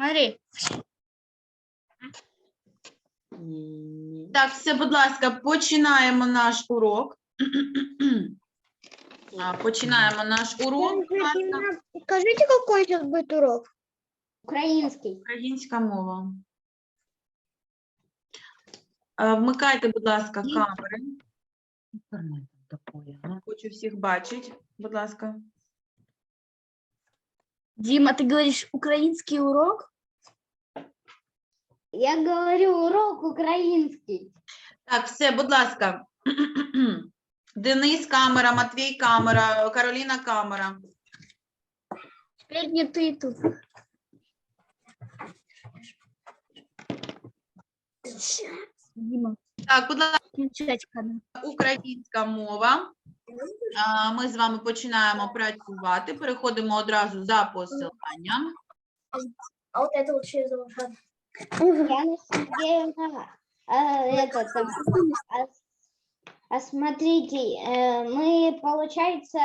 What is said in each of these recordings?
Смотри. Ні. Так, все, будь ласка, починаємо наш урок. А, Починаємо наш урок. будь ласка. Скажите, какой сейчас будет урок? Український. Українська мова. А, Вмикайте, будь ласка, камери. Інтернет такое, а? Хочу всіх бачити. Будь ласка. Дима, ты говоришь украинский урок? Я говорю урок український. Так, все, будь ласка. Денис камера, Матвій камера, Кароліна камера. Теперь не ты тут. Так, будь ласка, українська мова. А, Ми з вами починаємо працювати. Переходимо одразу за посиланням. А вот это вот через. Яна Сергеевна, а, это, там, а, а смотрите, э, мы, получается,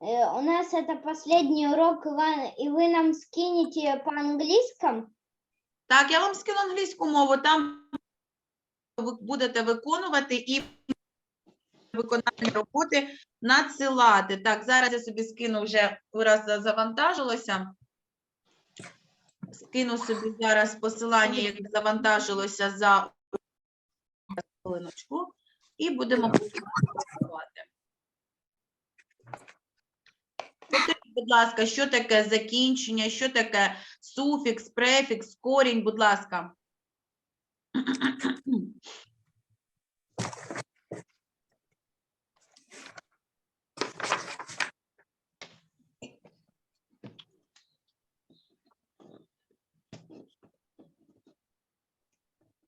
э, у нас это последний урок, Иван, и вы нам скинете по-английскому? Так, я вам скину англійську мову, там ви будете виконувати і виконання роботи надсилати. Так, зараз я собі скину вже раз за- завантажилося. Скину собі зараз посилання, як завантажилося за хвилиночку, і будемо працювати. Будь ласка, що таке закінчення, що таке суфікс, префікс, корінь, будь ласка.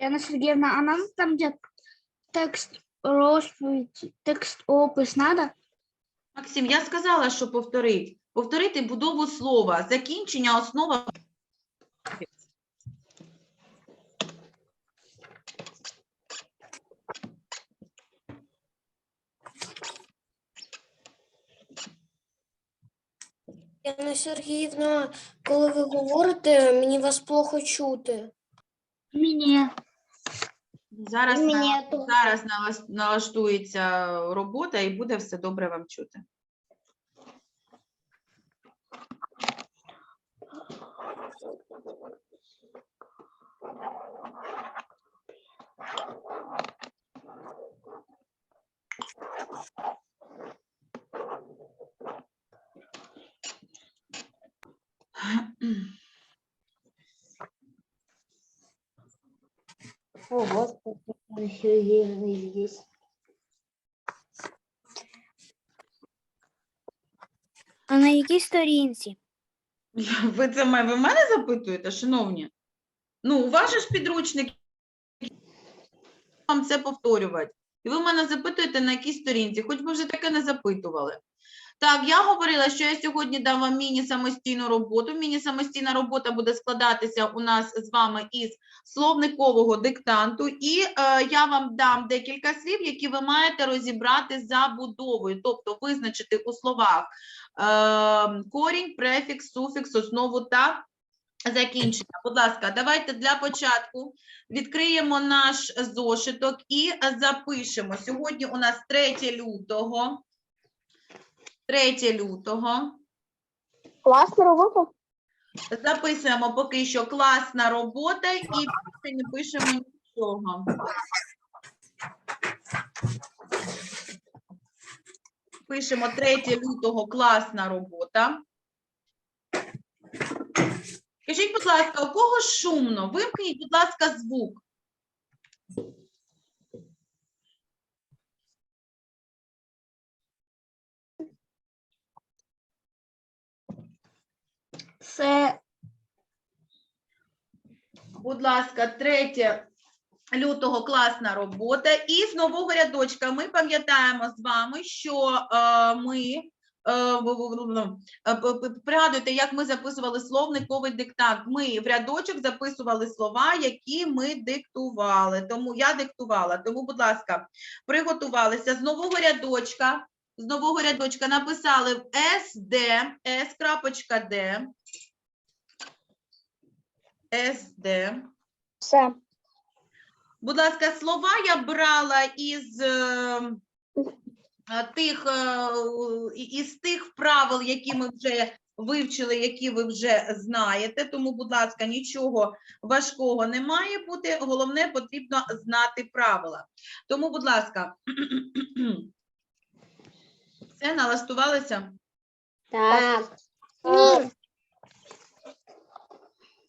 Яна Сергеевна, а нам там где текст розповідь, текст опис надо? Максим, я сказала, що повторить. Повторити будову слова, закінчення, основа. Яна Сергіївна, коли ви говорите, мені вас плохо чути. Мені. Зараз, на- зараз налаш- налаштується робота і буде все добре вам чути. О, Господи, Сергеевна здесь. А на якій сторінці? Ви це ме- ви мене запитуєте, шановні? Ну, у вас же ж підручник вам це повторювати. І ви мене запитуєте, на якій сторінці, хоч би вже таке не запитували. Так, я говорила, що я сьогодні дам вам міні-самостійну роботу. Міні-самостійна робота буде складатися у нас з вами із словникового диктанту, і е, я вам дам декілька слів, які ви маєте розібрати за будовою, тобто визначити у словах е, корінь, префікс, суфікс, основу та закінчення. Будь ласка, давайте для початку відкриємо наш зошиток і запишемо. Сьогодні у нас 3 лютого. 3 лютого. Класна робота. Записуємо поки що класна робота і більше не пишемо нічого. Пишемо 3 лютого класна робота. Скажіть, будь ласка, у кого шумно? Вимкніть, будь ласка, звук. Це Будь ласка, 3 лютого класна робота. І з нового рядочка ми пам'ятаємо з вами, що е, ми пригадуєте, як ми записували словниковий диктант. Ми в рядочок записували слова, які ми диктували. Тому я диктувала. Тому, будь ласка, приготувалися з нового рядочка. З нового рядочка написали СД, С.Д, СД. Все. Будь ласка, слова я брала із е, е, тих, е, із тих правил, які ми вже вивчили, які ви вже знаєте. Тому, будь ласка, нічого важкого не має бути. Головне, потрібно знати правила. Тому, будь ласка, все налаштувалися? Так. Ні.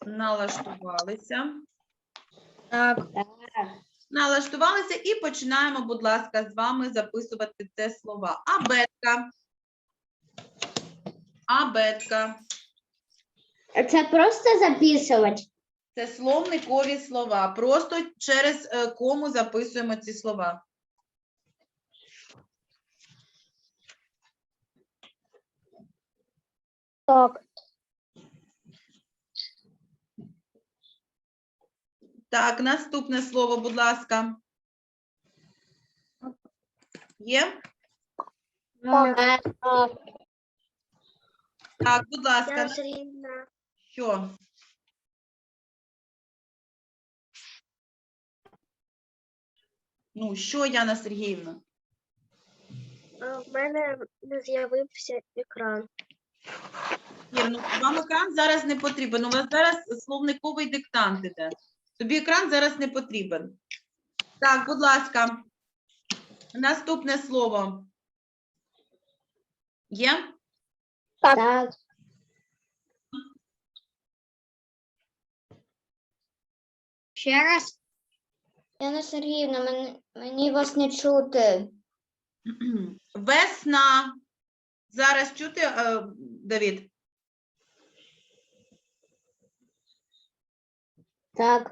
Налаштувалися. Так. Налаштувалися і починаємо, будь ласка, з вами записувати це слова. Абетка. Абетка. Це просто записувати. Це словникові слова. Просто через е, кому записуємо ці слова. Так. Так, наступне слово, будь ласка. Є? Так. Будь ласка. Що? Ну, що, Яна Сергіївна? В мене не з'явився екран. Ір, ну, вам екран зараз не потрібен. У вас зараз словниковий диктант іде. Тобі екран зараз не потрібен. Так, будь ласка, наступне слово. Є? Так. Ще раз. Яна Сергіївна, мені, мені вас не чути. Весна. Зараз чути, е, Давід? Так.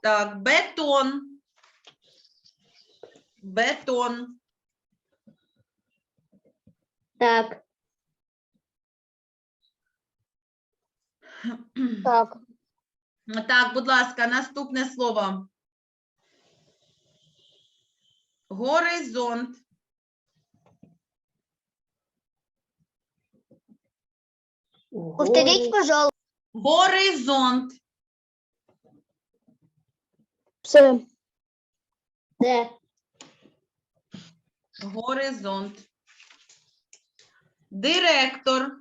Так, бетон. Бетон. Так. Так. Так, будь ласка, наступне слово. Горизонт. Повторіть, пожалуйста. Горизонт. Все. Це. Горизонт. Директор.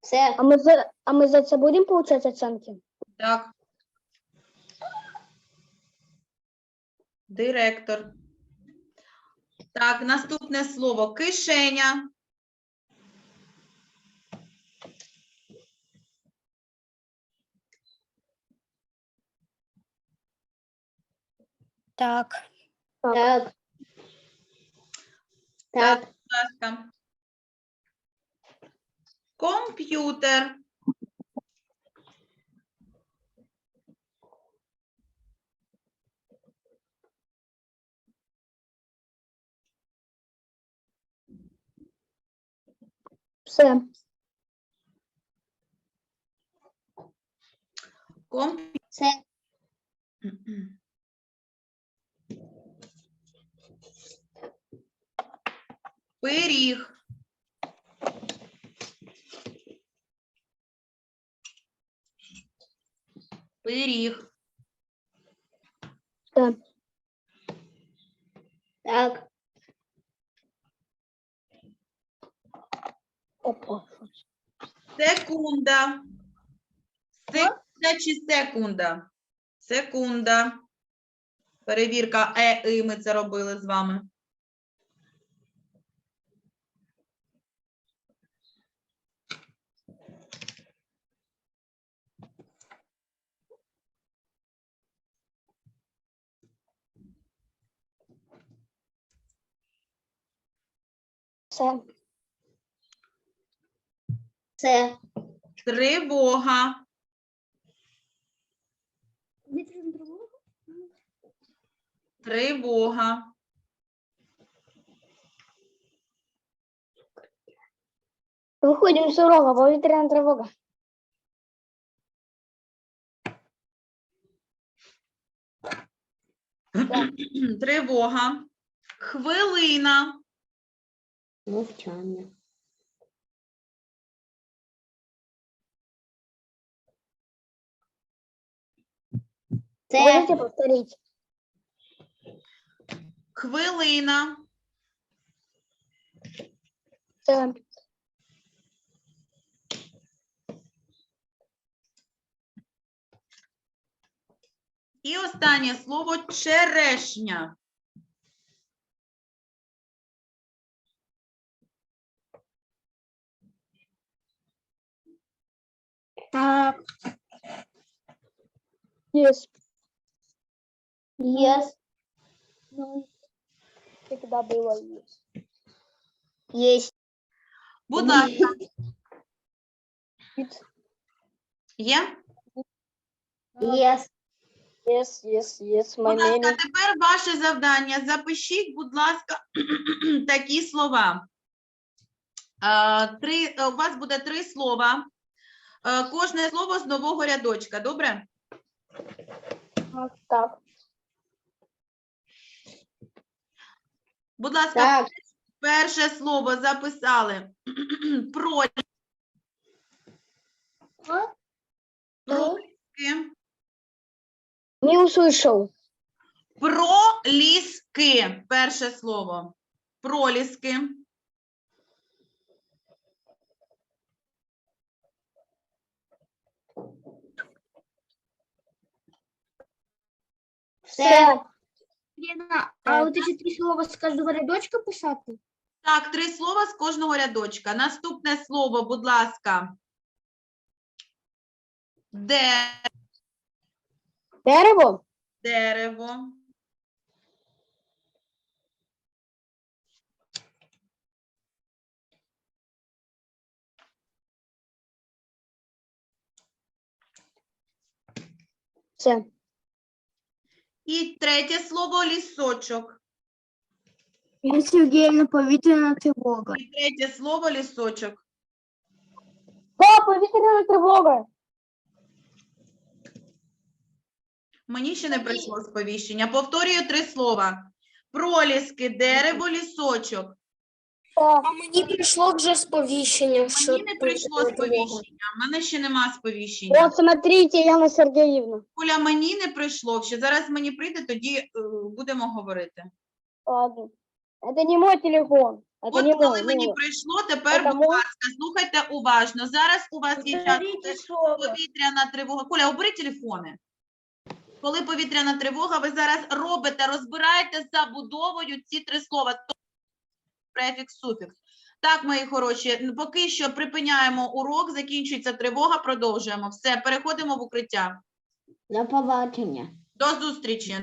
Це. А ми за, а ми за це будемо получати оцінки? Так. Директор. Так, наступне слово кишеня. Так. Так. Так. Будь ласка. Комп'ютер. Все. Комп... Це. Пиріг. Пиріг. Все. Так. Опа. Секунда. Секунда чи секунда? Секунда. Перевірка е, і ми це робили з вами. Все. Це. Тривога. Тривога. Виходимо з урога, повітряна тривога. Тривога. Хвилина. Мовчання. Це повторити? Хвилина. Це І останнє слово черешня. Так, єс. Єс. Ну, всегда було єс. Єсть. Будь ласка, є? Єс. Єс, єс, єс, Будь ласка, тепер ваше завдання. Запишіть, будь ласка, такі слова. Е, Три, е, у вас буде три слова. Е, Кожне слово з нового рядочка. Добре? Так. Будь ласка, Так. перше слово записали. Про проліски. Не услышал. Проліски. Перше слово. Проліски. Все. Лена, а от ці три слова з кожного рядочка писати? Так, три слова з кожного рядочка. Наступне слово, будь ласка. Де Дерево? дерево. Це. І третє слово лісочок. Я Сергіївна, повітряна тривога. І третє слово лісочок. О, повітряна тривога. Мені ще не прийшло сповіщення. Повторюю три слова. Проліски, дерево, лісочок. А мені прийшло вже сповіщення, що Мені не прийшло сповіщення. В мене ще нема сповіщення. Вот, смотрите, Яна Сергеевна. Оля, мені не прийшло ще. Зараз мені прийде, тоді е, будемо говорити. Ладно. Это не мой телефон. Это От не коли мой. мені ну, прийшло, тепер, Потому- будь ласка, слухайте уважно. Зараз у вас є час повітряна тривога. Коля, обери телефони. Коли повітряна тривога, ви зараз робите, розбираєте забудовою ці три слова префікс, суфікс. Так, мої хороші, поки що припиняємо урок, закінчується тривога, продовжуємо. Все, переходимо в укриття. До побачення. До зустрічі.